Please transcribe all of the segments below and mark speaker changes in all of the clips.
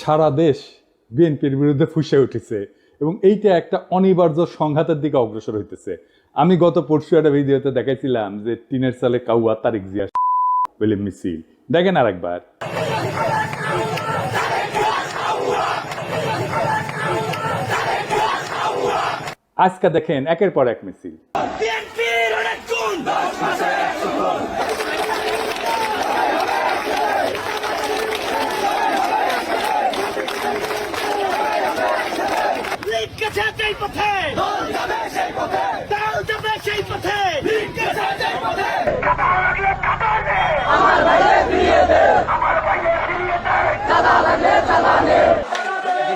Speaker 1: সারা দেশ বিএনপির বিরুদ্ধে ফুসে উঠেছে এবং এইটা একটা অনিবার্য সংঘাতের দিকে অগ্রসর হইতেছে। আমি গত পরশু একটা ভিডিওতে দেখাইছিলাম যে টিনের সালে কাউয়া, তারিক জিয়া, বলে মিছিল। দেখেন আর একবার আজকে দেখেন একের পর এক মিছিল
Speaker 2: বিএনপির অনেক গুণ লীগ গেছে যেই পথে দল যাবে সেই পথে দল যাবে সেই পথে লীগ গেছে যেই পথে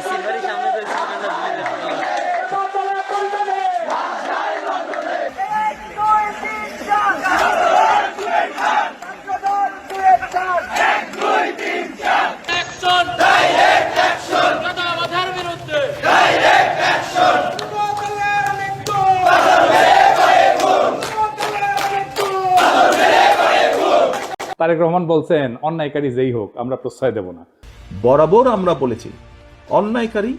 Speaker 3: সিলভারি সামনে তো স্লোগানটা দিলে
Speaker 4: অ্যাকশন ডাইরেক্ট অ্যাকশন চাঁদাবাজের বিরুদ্ধে
Speaker 1: তারেক রহমান বলছেন অন্যায়কারী যেই হোক আমরা প্রশ্রয় দেব না।
Speaker 5: বরাবর আমরা বলেছি অন্যায়কারী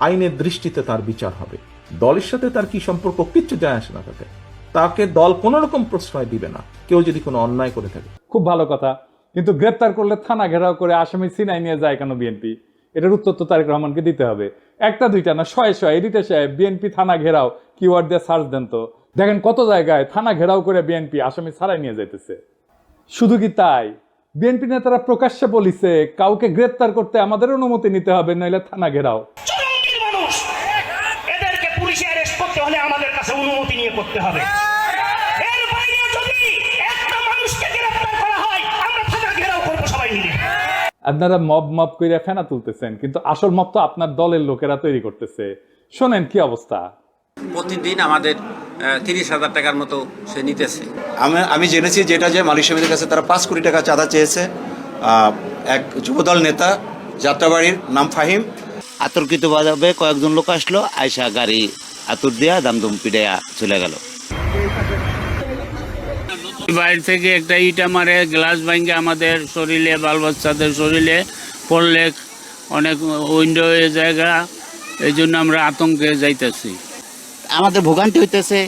Speaker 5: আইনের দৃষ্টিতে তার বিচার হবে। দলের সাথে তার কি সম্পর্ক কিচ্ছু যায় আসে না তাতে। তাকে দল কোনো রকম প্রশ্রয় দিবে না। কেউ যদি কোনো অন্যায় করে থাকে।
Speaker 1: খুব ভালো কথা। কিন্তু গ্রেপ্তার করলে থানা ঘেরাও করে আসামি সিনাই নিয়ে যায় কেন বিএনপি? এটার উত্তর তো তারেক রহমানকে দিতে হবে। একটা দুইটা না শয়ে শয়ে এডিটর সাহেব বিএনপি থানা ঘেরাও কিওয়ার্ড দিয়ে সার্চ দেন তো। দেখেন কত জায়গায় থানা ঘেরাও করে বিএনপি আসামি ছাড়াই নিয়ে যাইতেছে। শুধু কি তাই? বিএনপি নেতারা প্রকাশ্যে বলিছে কাউকে গ্রেপ্তার করতে আমাদের অনুমতি নিতে হবে নইলে থানা ঘেরাও।
Speaker 2: এদেরকে পুলিশে অ্যারেস্ট করতে হলে আমাদের কাছে অনুমতি নিয়ে করতে হবে। এর বাইরে যদি একটা মানুষকে গ্রেফতার করা হয় আমরা থানা ঘেরাও করব সবাই মিলে।
Speaker 1: আপনারা মব মব কইরা ফেনা তুলতেছেন কিন্তু আসল মব তো আপনার দলের লোকেরা তৈরি করতেছে। শোনেন কি অবস্থা?
Speaker 6: প্রতিদিন আমাদের তিরিশ হাজার টাকার মতো সে নিতেছে।
Speaker 7: আমি আমি জেনেছি যেটা যে মালিক সমিতির কাছে তারা পাঁচ কোটি টাকা চাঁদা চেয়েছে। এক যুবদল নেতা যাত্রাবাড়ির নাম ফাহিম।
Speaker 8: আতর্কিতভাবে কয়েকজন লোক আসলো আয়সা গাড়ি আতুর দিয়া দামদুম পিড়াইয়া চলে গেল।
Speaker 9: বাইরে থেকে একটা ইটা মারে গ্লাস ভাঙ্গে আমাদের শরীরে বাল বাচ্চাদের শরীরে পড়লে অনেক উইন্ডো জায়গা এই জন্য আমরা আতঙ্কে যাইতেছি।
Speaker 8: আমাদের ভোগান্তি হইতেছে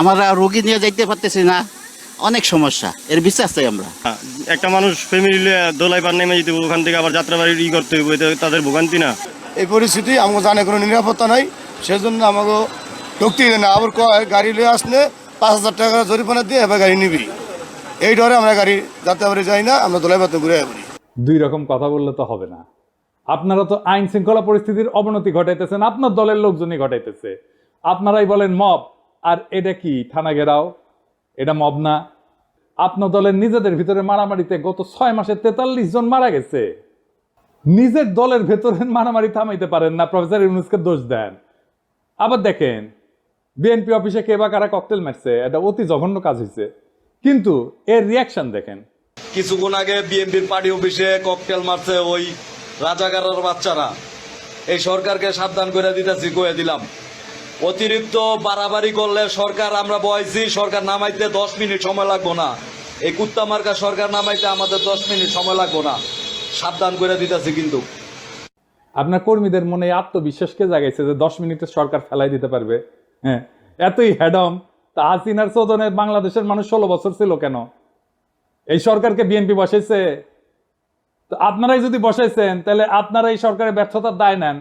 Speaker 8: আমরা রোগী নিয়ে যাইতে পারতেছি না অনেক সমস্যা এর বিশ্বাস চাই আমরা।
Speaker 10: একটা মানুষ ফ্যামিলি দোলাই পার নেমে যেতে ওখান থেকে আবার যাত্রাবাড়ির ই করতে হইব তাদের ভোগান্তি না।
Speaker 11: এই পরিস্থিতি আমাকে জানে কোনো নিরাপত্তা নাই সেজন্য আমাকে ঢুকতেই দেয় না। আবার কয় গাড়ি লিয়ে আসলে পাঁচ হাজার টাকা জরিমানা দিয়ে এবার গাড়ি নিবি। এই ডরে আমরা গাড়ি যাত্রাবাড়ি যাই না আমরা দোলাই পাতে ঘুরে পড়ি
Speaker 1: দুই রকম কথা বললে তো হবে না। আপনারা তো আইন শৃঙ্খলা পরিস্থিতির অবনতি ঘটাইতেছেন আপনার দলের লোকজনই ঘটাইতেছে। আপনারাই বলেন মব, আর এটা কি? থানা ঘেরাও। এটা মব না। আপনার দলের নিজেদের ভিতরে মারামারিতে গত ছয় মাসে তেতাল্লিশ জন মারা গেছে। নিজের দলের ভেতরে মারামারি থামাইতে পারেন না। প্রফেসর ইউনুসকে দোষ দেন। আবার দেখেন, বিএনপি অফিসে কে বা কারা ককটেল মারছে, এটা অতি জঘন্য কাজ হয়েছে কিন্তু এর রিয়াকশন দেখেন।
Speaker 10: কিছুক্ষণ আগে বিএনপির পার্টি অফিসে ককটেল মারছে ওই রাজাকারের বাচ্চারা। এই সরকারকে সাবধান করে দিতেছি, কয়ে দিলাম। অতিরিক্ত বাড়াবাড়ি করলে সরকার, আমরা বয়সি, সরকার নামাইতে দশ মিনিট সময় লাগবো না। এই কুত্তা মার্কা সরকার নামাইতে আমাদের দশ মিনিট সময় লাগবো না। সাবধান করে দিতেছি কিন্তু।
Speaker 1: আপনার কর্মীদের মনে আত্মবিশ্বাসকে জাগাইছে যে দশ মিনিটে সরকার ফেলাই দিতে পারবে? হ্যাঁ এতই হ্যাডম তা হাসিনার চোদনে বাংলাদেশের মানুষ ষোলো বছর ছিল কেন? এই সরকারকে বিএনপি বসাইছে? তো আপনারাই যদি বসাইছেন, তাহলে আপনারা এই সরকারের ব্যর্থতার দায় নেন।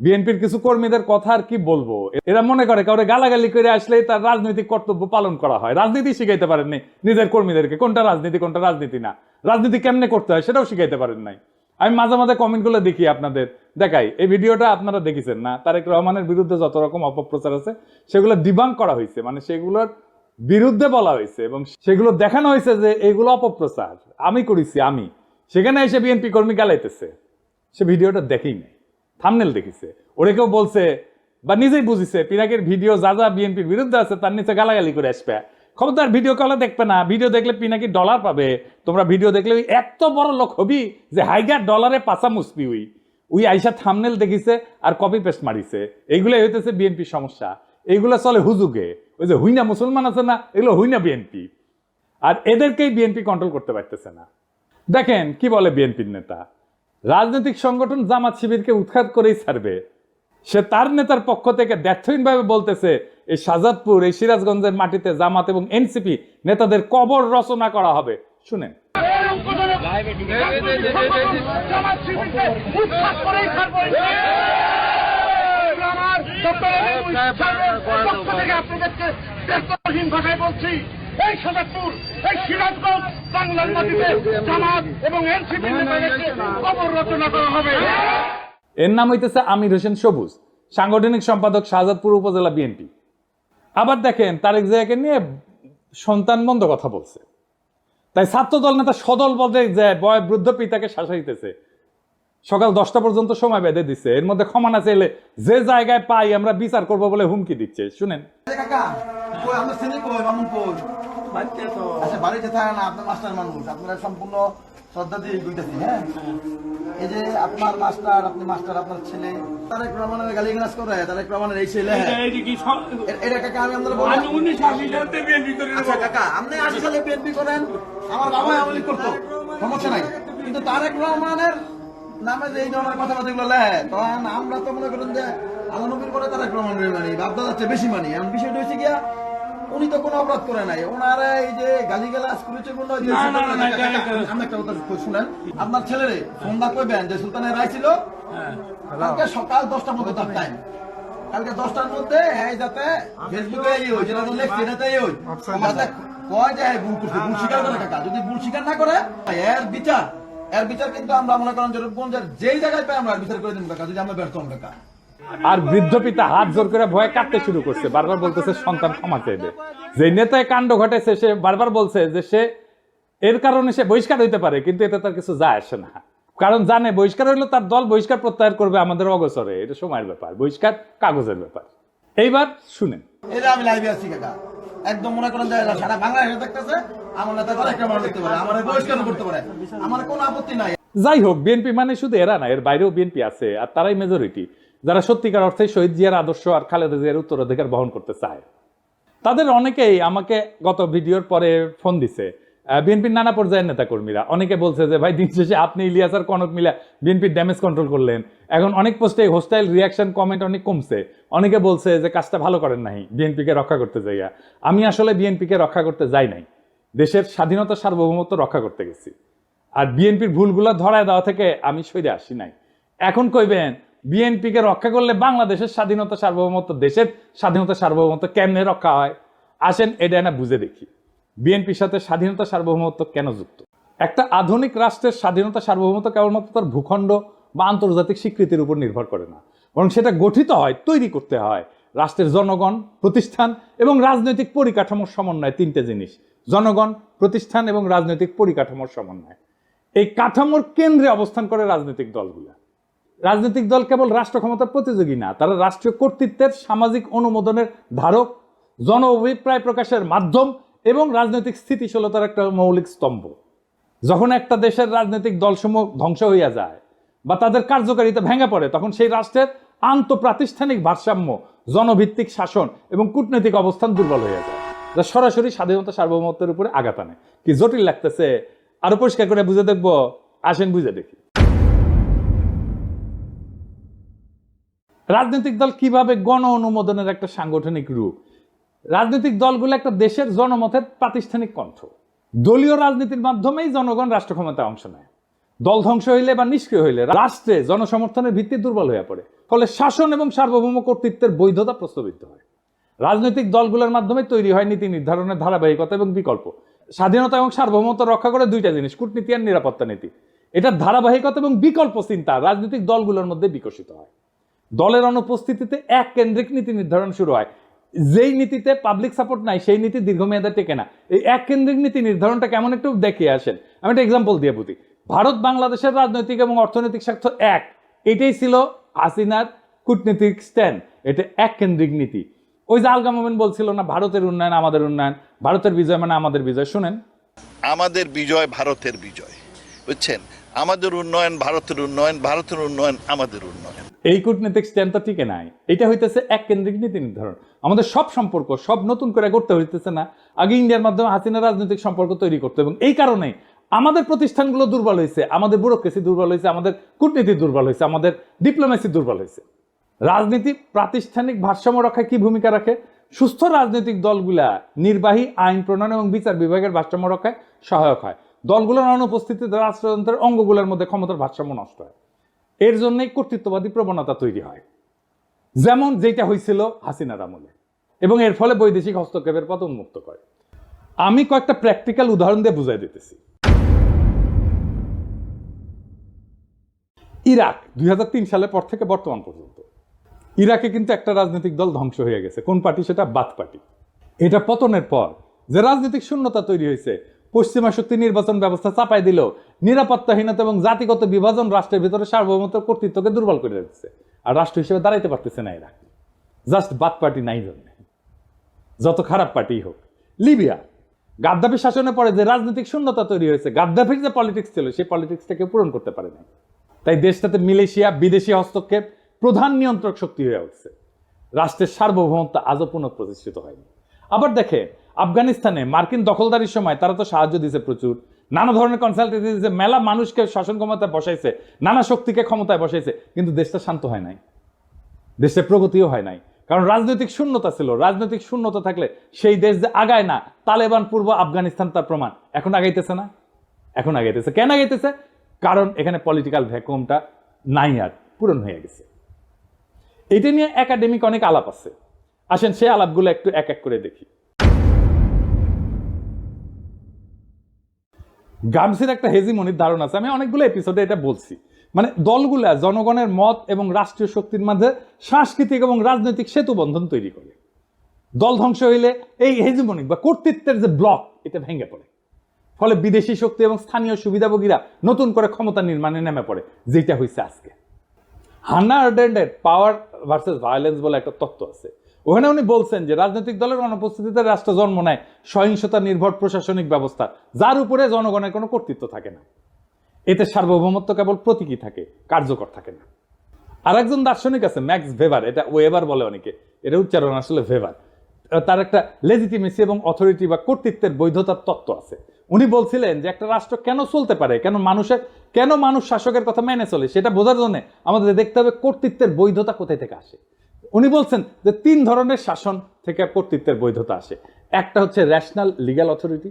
Speaker 1: বিএনপির কিছু কর্মীদের কথা আর কি বলব? এরা মনে করে কাউরে গালাগালি করে আসলেই তার রাজনৈতিক কর্তব্য পালন করা হয়। রাজনীতি শিখাইতে পারেননি নিজের কর্মীদেরকে। কোনটা রাজনীতি কোনটা রাজনীতি না। রাজনীতি কেমনে করতে হয় সেটাও শিখাইতে পারেন নাই। আমি মাঝে মাঝে কমেন্টগুলো দেখি আপনাদের। দেখাই, এই ভিডিওটা আপনারা দেখেছেন না? তারেক রহমানের বিরুদ্ধে যত রকম অপপ্রচার আছে, সেগুলো ডিবাং করা হয়েছে। মানে সেগুলোর বিরুদ্ধে বলা হয়েছে এবং সেগুলো দেখানো হয়েছে যে এগুলো অপপ্রচার। আমি করেছি, আমি। সেখানে এসে বিএনপি কর্মী গালাইতেছে। সে ভিডিওটা দেখেই নাই। থামনেল দেখিছে। ওরে কেউ বলছে, বা নিজেই বুঝিছে, পিনাকের ভিডিও যা যা বিএনপির বিরুদ্ধে আছে, তার নিচে গালাগালি করে আসবে। খবরদার, ভিডিও কলে দেখবে না। ভিডিও দেখলে পিনাকি ডলার পাবে। তোমরা ভিডিও দেখলে ওই এত বড় লোক হবি যে হাইগার ডলারে পাশা মুসবি ওই ওই আইসা থামনেল দেখিছে আর কপি পেস্ট মারিছে। এইগুলাই হইতেছে বিএনপির সমস্যা। এইগুলো চলে হুজুগে। ওই যে হুইনা মুসলমান আছে না, এগুলো হুইনা বিএনপি। আর এদেরকেই বিএনপি কন্ট্রোল করতে পারতেছে না। দেখেন, কি বলে বিএনপির নেতা? রাজনৈতিক সংগঠন জামাত শিবিরকে উৎখাত করেই ছাড়বে। সে তার নেতার পক্ষ থেকে ব্যর্থহীনভাবে বলতেছে, এই শাজাদপুর এই সিরাজগঞ্জের মাটিতে জামাত এবং এনসিপি নেতাদের কবর রচনা করা হবে। শুনেন।
Speaker 2: আপনাদেরকে বলছি এই সদাপুর এই সিরাজগঞ্জ বাংলার মাটিতে জামাত এবং এনসিপি নেতাদেরকে কবর রচনা করা হবে।
Speaker 1: এর নাম হইতেছে আমির হোসেন সবুজ সাংগঠনিক সম্পাদক শাহজাদপুর উপজেলা বিএনপি। আবার দেখেন তারেক জিয়াকে নিয়ে সন্তান মন্দ কথা বলছে। তাই ছাত্র দল নেতা সদল বলতে যে বয় বৃদ্ধ পিতাকে শাসাইতেছে সকাল দশটা পর্যন্ত সময় বেঁধে দিচ্ছে এর মধ্যে ক্ষমা না চাইলে যে জায়গায় পাই আমরা বিচার করব বলে হুমকি দিচ্ছে। শুনেন।
Speaker 11: কাকা কই ছেলে কই? মামুন কই? আচ্ছা বাড়িতে থাকে না আপনার মাস্টার মানুষ। আপনারা সম্পূর্ণ শ্রদ্ধা দিয়ে গইতেছি হ্যাঁ? এই যে আপনার মাস্টার আপনি মাস্টার আপনার ছেলে। তারেক রহমানের গালি গালাজ করে তারেক রহমানের এই ছেলে হ্যাঁ? এটা কাকা আমি আপনারা বলব আচ্ছা কাকা আপনি আশি সালে বিএনপি করেন আমার বাবা আমলি করতো সমস্যা নাই। কিন্তু তারেক রহমানের নামে যে এই ধরনের কথাবার্তা গুলো লেখে তখন আমরা তো মনে করেন যে আল্লাহ নবীর করে তারেক রহমানের মানি যাচ্ছে বেশি মানি। এমন বিষয়টা হচ্ছে গিয়া উনি তো কোনো অপরাধ করে নাই। ওনারা এই যে গালি গালাজ করেছে কোনো আমি একটা কথা শুনেন। আপনার ছেলেরে ফোন দা কইবেন যে সুলতানের রায় ছিল? কালকে সকাল দশটার মতো তার টাইম কালকে দশটার মধ্যে হ্যাঁ যাতে ফেসবুকে এই ওই যেটা তো লেখছে এটাতে এই ওই। কয় যে হ্যাঁ ভুল করছে ভুল স্বীকার করে কাকা। যদি ভুল স্বীকার না করে এর বিচার। এর বিচার কিন্তু আমরা মনে করেন যে যেই জায়গায় পাই আমরা বিচার করে দিন কাকা যদি আমরা ব্যর্থ হন কাকা।
Speaker 1: আর বৃদ্ধ পিতা হাত জোর করে ভয়ে কাঁদতে শুরু করছে। বারবার বলতেছে সন্তান ক্ষমা চাইবে যে নেতায় কাণ্ড ঘটেছে সে বারবার বলছে যে সে এর কারণে সে বহিষ্কার হইতে পারে কিন্তু এতে তার কিছু যায় আসে না। কারণ জানে বহিষ্কার হইলে তার দল বহিষ্কার প্রত্যাহার করবে আমাদের অগোচরে। এটা সময়ের ব্যাপার বহিষ্কার কাগজের ব্যাপার। এইবার শুনেন।
Speaker 11: এটা আমি লাইভে আছি কাকা। একদম মনে করেন যে সারা বাংলাদেশে দেখতেছে আমার নেতা তার একটা করতে পারে আমার বহিষ্কার করতে পারে। আমার কোনো আপত্তি নাই।
Speaker 1: যাই হোক বিএনপি মানে শুধু এরা না এর বাইরেও বিএনপি আছে আর তারাই মেজরিটি যারা সত্যিকার অর্থে শহীদ জিয়ার আদর্শ আর খালেদা জিয়ার উত্তরাধিকার বহন করতে চায়। তাদের অনেকেই আমাকে গত ভিডিওর পরে ফোন দিছে। বিএনপির নানা পর্যায়ের নেতাকর্মীরা। অনেকে বলছে যে, ভাই, দিন শেষে আপনি ইলিয়াস আর কনক মিলা বিএনপির ড্যামেজ কন্ট্রোল করলেন। এখন অনেক পোস্টে হোস্টাইল রিয়াকশন কমেন্ট অনেক কমছে। অনেকে বলছে যে, কাজটা ভালো করেন নাই, বিএনপিকে রক্ষা করতে যাইয়া। আমি আসলে বিএনপিকে রক্ষা করতে যাই নাই। দেশের স্বাধীনতা সার্বভৌমত্ব রক্ষা করতে গেছি। আর বিএনপির ভুলগুলো ধরায় দেওয়া থেকে আমি সইরে আসি নাই। এখন কইবেন বিএনপিকে রক্ষা করলে বাংলাদেশের স্বাধীনতা সার্বভৌমত্ব, দেশের স্বাধীনতা সার্বভৌমত্ব কেমনে রক্ষা হয়? আসেন এটা না বুঝে দেখি। বিএনপির সাথে স্বাধীনতা সার্বভৌমত্ব কেন যুক্ত? একটা আধুনিক রাষ্ট্রের স্বাধীনতা সার্বভৌমত্ব কেবলমাত্র তার ভূখণ্ড বা আন্তর্জাতিক স্বীকৃতির উপর নির্ভর করে না। বরং সেটা গঠিত হয়, তৈরি করতে হয়। রাষ্ট্রের জনগণ, প্রতিষ্ঠান এবং রাজনৈতিক পরিকাঠামোর সমন্বয় তিনটে জিনিস। জনগণ, প্রতিষ্ঠান এবং রাজনৈতিক পরিকাঠামোর সমন্বয়। এই কাঠামোর কেন্দ্রে অবস্থান করে রাজনৈতিক দলগুলা। রাজনৈতিক দল কেবল রাষ্ট্র ক্ষমতার প্রতিযোগী না, তারা রাষ্ট্রীয় কর্তৃত্বের সামাজিক অনুমোদনের ধারক জন অভিপ্রায় প্রকাশের মাধ্যম এবং রাজনৈতিক স্থিতিশীলতার একটা মৌলিক স্তম্ভ। যখন একটা দেশের রাজনৈতিক দলসমূহ ধ্বংস হইয়া যায় বা তাদের কার্যকারিতা ভেঙে পড়ে, তখন সেই রাষ্ট্রের আন্তঃপ্রাতিষ্ঠানিক ভারসাম্য, জনভিত্তিক শাসন এবং কূটনৈতিক অবস্থান দুর্বল হয়ে যায়, যা সরাসরি স্বাধীনতা সার্বভৌমত্বের উপরে আঘাত আনে। কি জটিল লাগতেছে? আরও পরিষ্কার করে বুঝে দেখব। আসেন বুঝে দেখি। রাজনৈতিক দল কীভাবে গণ অনুমোদনের একটা সাংগঠনিক রূপ? রাজনৈতিক দলগুলো একটা দেশের জনমতের প্রাতিষ্ঠানিক কণ্ঠ। দলীয় রাজনীতির মাধ্যমেই জনগণ রাষ্ট্র ক্ষমতায় অংশ নেয়। দল ধ্বংস হইলে বা নিষ্ক্রিয় হইলে রাষ্ট্রে জনসমর্থনের ভিত্তি দুর্বল হয়ে পড়ে। ফলে শাসন এবং সার্বভৌম কর্তৃত্বের বৈধতা প্রস্তাবিত হয়। রাজনৈতিক দলগুলোর মাধ্যমে তৈরি হয় নীতি নির্ধারণের ধারাবাহিকতা এবং বিকল্প। স্বাধীনতা এবং সার্বভৌমত্ব রক্ষা করে দুইটা জিনিস, কূটনীতি আর নিরাপত্তা নীতি। এটা ধারাবাহিকতা এবং বিকল্প চিন্তা রাজনৈতিক দলগুলোর মধ্যে বিকশিত হয়। দলের অনুপস্থিতিতে এক কেন্দ্রিক নীতি নির্ধারণ শুরু হয়। যেই নীতিতে পাবলিক সাপোর্ট নাই, সেই নীতি দীর্ঘমেয়াদে টেকে না। এই এক কেন্দ্রিক নীতি নির্ধারণটা কেমন একটু দেখিয়ে আসেন। আমি একটা এক্সাম্পল দিয়ে বুঝি। ভারত, বাংলাদেশের রাজনৈতিক এবং অর্থনৈতিক স্বার্থ এক। এটাই ছিল হাসিনার কূটনীতিক স্ট্যান্ড এটা এক কেন্দ্রিক নীতি। ওই যে আলগা মোমেন বলছিল না, ভারতের উন্নয়ন আমাদের উন্নয়ন, ভারতের বিজয় মানে আমাদের বিজয়। শুনেন।
Speaker 12: আমাদের বিজয় ভারতের বিজয়, বুঝছেন? আমাদের উন্নয়ন ভারতের উন্নয়ন ভারতের উন্নয়ন আমাদের উন্নয়ন।
Speaker 1: এই কূটনীতিক স্ট্যান্ডটা টিকে নাই। এটা হইতেছে এক কেন্দ্রিক নীতি নির্ধারণ। আমাদের সব সম্পর্ক সব নতুন করে করতে হইতেছে না। আগে ইন্ডিয়ার মাধ্যমে হাসিনা রাজনৈতিক সম্পর্ক তৈরি করতো এবং এই কারণে আমাদের প্রতিষ্ঠানগুলো দুর্বল হয়েছে আমাদের ব্যুরোক্রেসি দুর্বল হয়েছে আমাদের কূটনীতি দুর্বল হয়েছে আমাদের ডিপ্লোমেসি দুর্বল হয়েছে রাজনীতি প্রাতিষ্ঠানিক ভারসাম্য রক্ষায় কি ভূমিকা রাখে? সুস্থ রাজনৈতিক দলগুলা নির্বাহী, আইন প্রণয়ন এবং বিচার বিভাগের ভারসাম্য রক্ষায় সহায়ক হয়। দলগুলোর অনুপস্থিতিতে রাষ্ট্রযন্ত্রের অঙ্গগুলোর মধ্যে ক্ষমতার ভারসাম্য নষ্ট হয়। এর জন্যই কর্তৃত্ববাদী প্রবণতা তৈরি হয়। যেমন যেটা হয়েছিল হাসিনার আমলে। এবং এর ফলে বৈদেশিক হস্তক্ষেপের পথ উন্মুক্ত করে। আমি কয়েকটা প্র্যাকটিক্যাল উদাহরণ দিয়ে বুঝাই দিতেছি। ইরাক, দুই তিন সালের পর থেকে বর্তমান পর্যন্ত। ইরাকে কিন্তু একটা রাজনৈতিক দল ধ্বংস হয়ে গেছে। কোন পার্টি? সেটা বাদ পার্টি। এটা পতনের পর যে রাজনৈতিক শূন্যতা তৈরি হয়েছে পশ্চিমা শক্তি নির্বাচন ব্যবস্থা চাপাই দিল। নিরাপত্তাহীনতা এবং জাতিগত বিভাজন রাষ্ট্রের ভিতরে সার্বভৌমত্ব কর্তৃত্বকে দুর্বল করে দিচ্ছে। আর রাষ্ট্র হিসেবে দাঁড়াইতে পারতেছে না ইরাক জাস্ট বাদ পার্টি নাই জন্য। যত খারাপ পার্টি হোক। লিবিয়া। গাদ্দাফি শাসনের পরে যে রাজনৈতিক শূন্যতা তৈরি হয়েছে, গাদ্দাফির যে পলিটিক্স ছিল, সেই পলিটিক্সটাকে পূরণ করতে পারে না তাই দেশটাতে মিলেশিয়া, বিদেশি হস্তক্ষেপ প্রধান নিয়ন্ত্রক শক্তি হয়ে উঠছে। রাষ্ট্রের সার্বভৌমত্ব আজও পুনঃপ্রতিষ্ঠিত হয়নি। আবার দেখে আফগানিস্তানে মার্কিন দখলদারির সময় তারা তো সাহায্য দিয়েছে প্রচুর। নানা ধরনের কনসালটেন্সি দিয়েছে, মেলা মানুষকে শাসন ক্ষমতায় বসাইছে, নানা শক্তিকে ক্ষমতায় বসাইছে, কিন্তু দেশটা শান্ত হয় নাই। দেশে প্রগতিও হয় নাই। কারণ রাজনৈতিক শূন্যতা ছিল। রাজনৈতিক শূন্যতা থাকলে সেই দেশ যে আগায় না, তালেবান পূর্ব আফগানিস্তান তার প্রমাণ। এখন আগাইতেছে না? এখন আগাইতেছে। কেন আগাইতেছে? কারণ এখানে পলিটিক্যাল ভ্যাকুয়ামটা নাই আর, পূরণ হয়ে গেছে। এটা নিয়ে একাডেমিক অনেক আলাপ আছে। আসেন সেই আলাপগুলো একটু এক এক করে দেখি। গামসির একটা হেজিমনির ধারণা আছে। আমি অনেকগুলো এপিসোডে এটা বলছি। মানে দলগুলা জনগণের মত এবং রাষ্ট্রীয় শক্তির মাঝে সাংস্কৃতিক এবং রাজনৈতিক সেতু বন্ধন তৈরি করে। দল ধ্বংস হইলে এই হেজিমনিক বা কর্তৃত্বের যে ব্লক, এটা ভেঙে পড়ে। ফলে বিদেশি শক্তি এবং স্থানীয় সুবিধাভোগীরা নতুন করে ক্ষমতা নির্মাণে নেমে পড়ে, যেটা হয়েছে আজকে। হান্না আর্ডেন্ডের পাওয়ার ভার্সেস ভায়োলেন্স বলে একটা তত্ত্ব আছে। ওখানে উনি বলছেন যে রাজনৈতিক দলের অনুপস্থিতিতে রাষ্ট্র জন্ম নেয় সহিংসতা নির্ভর প্রশাসনিক ব্যবস্থা। যার উপরে জনগণের কোনো কর্তৃত্ব থাকে না। এতে সার্বভৌমত্ব কেবল প্রতীকী থাকে, কার্যকর থাকে না। আর একজন দার্শনিক আছে, ম্যাক্স ভেভার, এটা ওয়েবার বলে অনেকে। এটা উচ্চারণ আসলে ভেভার। তার একটা লেজিটিমেসি এবং অথরিটি বা কর্তৃত্বের বৈধতার তত্ত্ব আছে। উনি বলছিলেন যে একটা রাষ্ট্র কেন চলতে পারে, কেন মানুষের, কেন মানুষ শাসকের কথা মেনে চলে, সেটা বোঝার জন্য আমাদের দেখতে হবে কর্তৃত্বের বৈধতা কোথায় থেকে আসে। উনি বলছেন যে তিন ধরনের শাসন থেকে কর্তৃত্বের বৈধতা আসে। একটা হচ্ছে ন্যাশনাল লিগ্যাল অথরিটি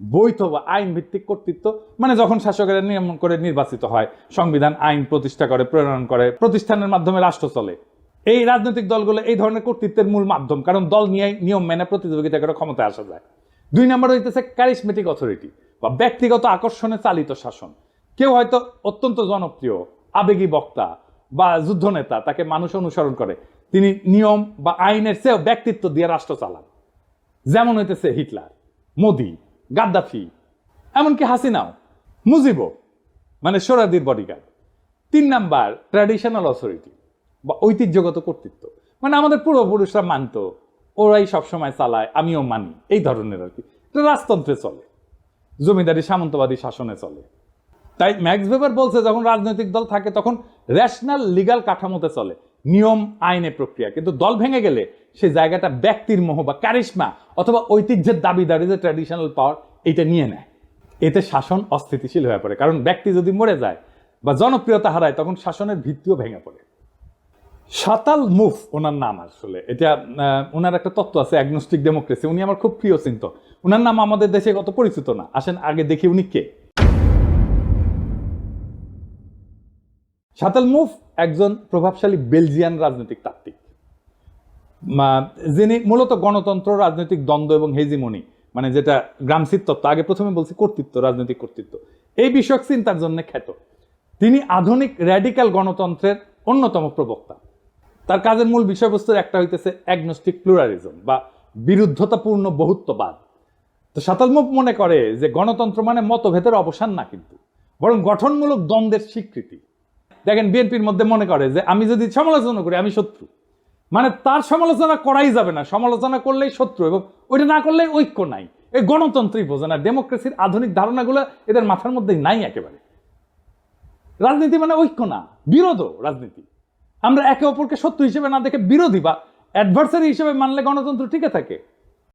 Speaker 1: বৈধ বা আইন ভিত্তিক কর্তৃত্ব মানে যখন শাসকেরা নিয়ম করে নির্বাচিত হয়, সংবিধান, আইন প্রতিষ্ঠা করে, প্রণয়ন করে, প্রতিষ্ঠানের মাধ্যমে রাষ্ট্র চলে। এই রাজনৈতিক দলগুলো এই ধরনের কর্তৃত্বের মূল মাধ্যম, কারণ দল নিয়ে নিয়ম মেনে প্রতিযোগিতা করে ক্ষমতায় আসা যায়। দুই নম্বর হইতেছে ক্যারিসমেটিক অথরিটি বা ব্যক্তিগত আকর্ষণে চালিত শাসন। কেউ হয়তো অত্যন্ত জনপ্রিয়, আবেগী বক্তা বা যুদ্ধনেতা, তাকে মানুষ অনুসরণ করে। তিনি নিয়ম বা আইনের চেয়েও ব্যক্তিত্ব দিয়ে রাষ্ট্র চালান। যেমন হইতেছে হিটলার, মোদি, গাদ্দাফি, এমনকি হাসিনাও, মুজিবও মানে সোরাদির বডিগার্ড তিন নাম্বার ট্র্যাডিশনাল অথরিটি বা ঐতিহ্যগত কর্তৃত্ব। মানে আমাদের পূর্বপুরুষরা মানতো, ওরাই সবসময় চালায়, আমিও মানি, এই ধরনের আর কি। রাজতন্ত্রে চলে, জমিদারি সামন্তবাদী শাসনে চলে। তাই ম্যাক্স ভেবার বলছে, যখন রাজনৈতিক দল থাকে, তখন রেশনাল লিগাল কাঠামোতে চলে। নিয়ম, আইনে প্রক্রিয়া। কিন্তু দল ভেঙে গেলে সেই জায়গাটা ব্যক্তির মোহ বা ক্যারিশমা অথবা ঐতিহ্যের দাবিদারি যে ট্র্যাডিশনাল পাওয়ার এটা নিয়ে নেয়। এতে শাসন অস্থিতিশীল হয়ে পড়ে। কারণ ব্যক্তি যদি মরে যায় বা জনপ্রিয়তা হারায়, তখন শাসনের ভিত্তিও ভেঙে পড়ে। সাতাল মুফ, ওনার নাম আসলে। এটা ওনার একটা তত্ত্ব আছে অ্যাগনোস্টিক ডেমোক্রেসি উনি আমার খুব প্রিয় চিন্ত। ওনার নাম আমাদের দেশে কত পরিচিত না। আসেন, আগে দেখি উনি কে। সাতাল মুফ একজন প্রভাবশালী বেলজিয়ান রাজনৈতিক তাত্ত্বিক। যিনি মূলত গণতন্ত্র, রাজনৈতিক দ্বন্দ্ব এবং হেজিমনি মানে যেটা গ্রামসির তত্ত্ব আগে প্রথমে বলছি কর্তৃত্ব, রাজনৈতিক কর্তৃত্ব, এই বিষয়ক চিন্তার জন্য খ্যাত। তিনি আধুনিক র্যাডিক্যাল গণতন্ত্রের অন্যতম প্রবক্তা। তার কাজের মূল বিষয়বস্তুর একটা হইতেছে অ্যাগনোস্টিক প্লুরালিজম বা বিরুদ্ধতাপূর্ণ বহুত্ববাদ। তো সাতালমুখ মনে করে যে গণতন্ত্র মানে মতভেদের অবসান না কিন্তু, বরং গঠনমূলক দ্বন্দ্বের স্বীকৃতি। দেখেন বিএনপির মধ্যে মনে করে যে আমি যদি সমালোচনা করি, আমি শত্রু। মানে তার সমালোচনা করাই যাবে না। সমালোচনা করলেই শত্রু এবং ওইটা না করলেই ঐক্য নাই। এই গণতন্ত্রই বোঝে না, ডেমোক্রেসির আধুনিক ধারণাগুলো এদের মাথার মধ্যে নাই একেবারে। রাজনীতি মানে ঐক্য না, বিরোধও রাজনীতি। আমরা একে অপরকে শত্রু হিসেবে না দেখে বিরোধী বা অ্যাডভার্সারি হিসেবে মানলে গণতন্ত্র টিকে থাকে।